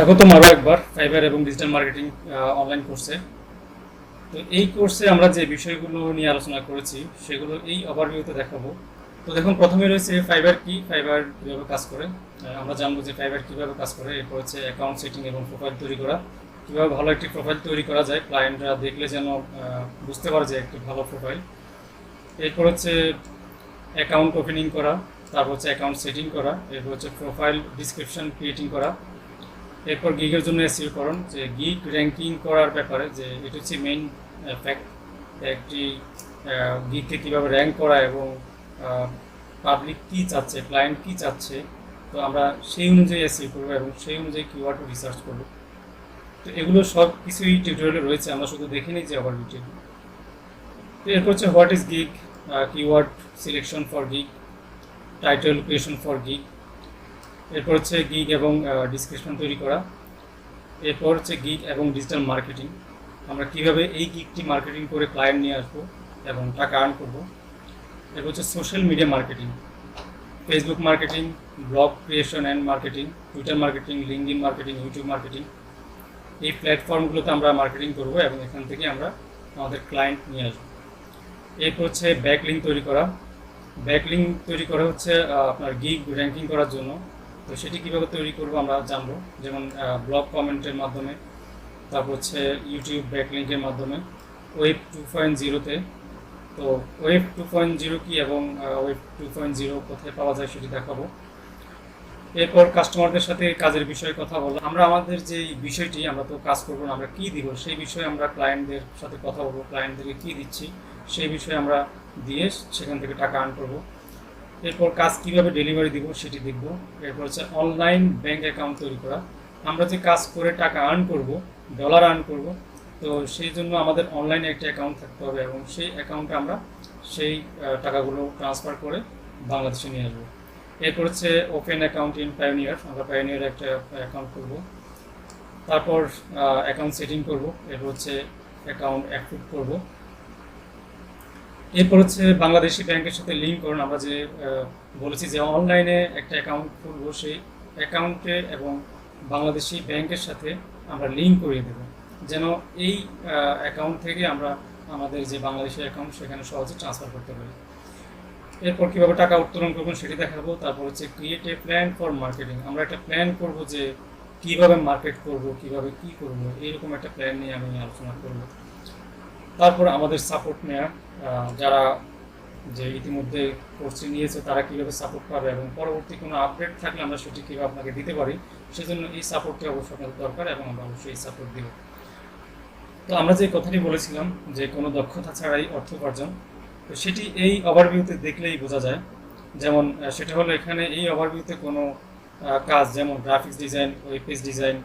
স্বাগতম আরও একবার ফাইবার এবং ডিজিটাল মার্কেটিং অনলাইন কোর্সে তো এই কোর্সে আমরা যে বিষয়গুলো নিয়ে আলোচনা করেছি, সেগুলো এই ওভারভিউতে দেখাবো। তো দেখুন, প্রথমে রয়েছে ফাইবার কি ফাইবার কীভাবে কাজ করে? আমরা জানব যে ফাইবার কীভাবে কাজ করে, এরপর হচ্ছে অ্যাকাউন্ট সেটিং এবং প্রোফাইল তৈরি করা। কীভাবে ভালো একটি প্রোফাইল তৈরি করা যায় ক্লায়েন্টরা দেখলে যেন বুঝতে পারে যে একটি ভালো প্রোফাইল এরপর হচ্ছে অ্যাকাউন্ট ওপেনিং করা, তারপর হচ্ছে অ্যাকাউন্ট সেটিং করা, এরপর হচ্ছে প্রোফাইল ডিসক্রিপশন ক্রিয়েটিং করা। এরপর গিগের জন্য এসিও করুন যে গিগ র্যাঙ্কিং করার ব্যাপারে, যে এটা হচ্ছে মেইন ফ্যাক্ট একটি গিগকে কীভাবে র্যাঙ্ক করা এবং পাবলিক কী চাচ্ছে ক্লায়েন্ট কী চাচ্ছে, তো আমরা সেই অনুযায়ী এসিও করব এবং সেই অনুযায়ী কিওয়ার্ড রিসার্চ করব। তো এগুলো সব কিছুই টিউটোরিয়ালে রয়েছে, আমরা শুধু দেখে নিই যে ডিটেল তো এরপর হচ্ছে what is gig keyword selection for gig title creation for gig এরপর হচ্ছে গিগ এবং ডিসক্রিপশন তৈরি করা। এরপর হচ্ছে গিগ এবং ডিজিটাল মার্কেটিং আমরা কীভাবে এই গিগটি মার্কেটিং করে ক্লায়েন্ট নিয়ে আসব এবং টাকা আর্ন করব। এরপর হচ্ছে social media marketing Facebook marketing blog creation and marketing Twitter marketing LinkedIn marketing YouTube marketing এই প্ল্যাটফর্মগুলোতে আমরা মার্কেটিং করব এবং এখান থেকে আমরা আমাদের ক্লায়েন্ট নিয়ে আসব। এরপর হচ্ছে ব্যাকলিং তৈরি করা। ব্যাকলিং তৈরি করা হচ্ছে আপনার গিগ র্যাঙ্কিং করার জন্য। তো সেটি কীভাবে তৈরি করব আমরা জানব। যেমন ব্লগ কমেন্টের মাধ্যমে, তারপর হচ্ছে ইউটিউব ব্যাকলিঙ্কের মাধ্যমে। ওয়েব টু পয়েন্ট জিরোতে তো ওয়েব টু পয়েন্ট জিরো কী এবং ওয়েব টু পয়েন্ট জিরো কোথায় পাওয়া যায় সেটি দেখাবো। এরপর কাস্টমারদের সাথে কাজের বিষয়ে কথা বলব। আমরা আমাদের যে বিষয়টি, আমরা তো কাজ করব না, আমরা কী দিব, সেই বিষয়ে আমরা ক্লায়েন্টদের সাথে কথা বলব ক্লায়েন্টদেরকে কী দিচ্ছি, সেই বিষয়ে আমরা দিয়ে সেখান থেকে টাকা আর্ন করব। এরপর কাজ কীভাবে ডেলিভারি দিব সেটি দেখব। এরপর হচ্ছে অনলাইন ব্যাংক অ্যাকাউন্ট তৈরি করা। আমরা যে কাজ করে টাকা আর্ন করব ডলার আর্ন করব, তো সেই জন্য আমাদের অনলাইনে একটা অ্যাকাউন্ট থাকতে হবে এবং সেই অ্যাকাউন্টে আমরা সেই টাকাগুলো ট্রান্সফার করে বাংলাদেশে নিয়ে আসব। এরপর হচ্ছে ওপেন অ্যাকাউন্ট ইন পায়োনিয়ার আমরা পায়োনিয়ার একটা অ্যাকাউন্ট করব। তারপর অ্যাকাউন্ট সেটিং করব। এরপর হচ্ছে অ্যাকাউন্ট অ্যাক্টিভ করব। এরপর হচ্ছে বাংলাদেশি ব্যাংকের সাথে লিঙ্ক করুন। আমরা যে বলেছি যে অনলাইনে একটা অ্যাকাউন্ট খুলবো, সেই অ্যাকাউন্টে এবং বাংলাদেশি ব্যাংকের সাথে আমরা লিঙ্ক করিয়ে দেবো। যেন এই অ্যাকাউন্ট থেকে আমরা আমাদের যে বাংলাদেশি অ্যাকাউন্ট সেখানে সহজে ট্রান্সফার করতে পারি। এরপর কীভাবে টাকা উত্তোলন করবেন সেটি দেখাবো। তারপর হচ্ছে create a plan for marketing আমরা একটা প্ল্যান করব যে কীভাবে মার্কেট করব, কীভাবে কি করব এইরকম একটা প্ল্যান নিয়ে আমি আলোচনা করব। তারপর আমাদের সাপোর্ট আহ, যারা যে ইতিমধ্যে কোর্সটি নিয়েছে তারা কীভাবে সাপোর্ট পাবে এবং পরবর্তী কোনো আপডেট থাকলে আমরা সেটি কীভাবে আপনাকে দিতে পারি সেজন্য এই সাপোর্টটি অবশ্যই আপনাদের দরকার এবং আমরা অবশ্যই এই সাপোর্ট দিব। তো আমরা যে কথাটি বলেছিলাম যে কোনো দক্ষতা ছাড়াই অর্থ উপার্জন তো সেটি এই ওভারভিউতে দেখলেই বোঝা যায়। যেমন সেটা হলো এখানে এই ওভারভিউতে কোনো কাজ যেমন graphics design web page design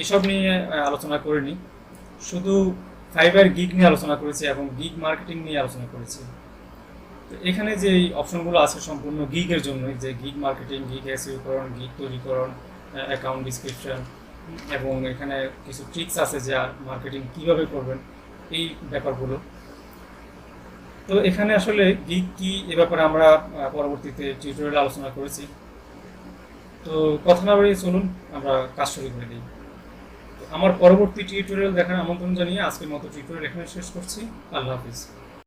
এইসব নিয়ে আলোচনা করিনি। শুধু ফাইবার গিগ নিয়ে আলোচনা করেছি এবং গিগ মার্কেটিং নিয়ে আলোচনা করেছি। তো এখানে যে অপশনগুলো আছে সম্পূর্ণ গিগের জন্য যে গিগ মার্কেটিং গিগ এসইউকরণ গিগ তৈরিকরণ অ্যাকাউন্ট ডিসক্রিপশন এবং এখানে কিছু ট্রিক্স আছে যে মার্কেটিং কীভাবে করবেন, এই ব্যাপারগুলো। তো এখানে আসলে গিগ কি এ ব্যাপারে আমরা পরবর্তীতে টিউটোরিয়াল আলোচনা করেছি। তো কথা না বাড়িয়ে চলুন, আমরা কাজ শুরু করে দিই। আমার পরবর্তী টিউটোরিয়াল দেখার আমন্ত্রণ জানিয়ে আজকের মতো টিউটোরিয়াল এখানে শেষ করছি। আল্লাহ হাফিজ।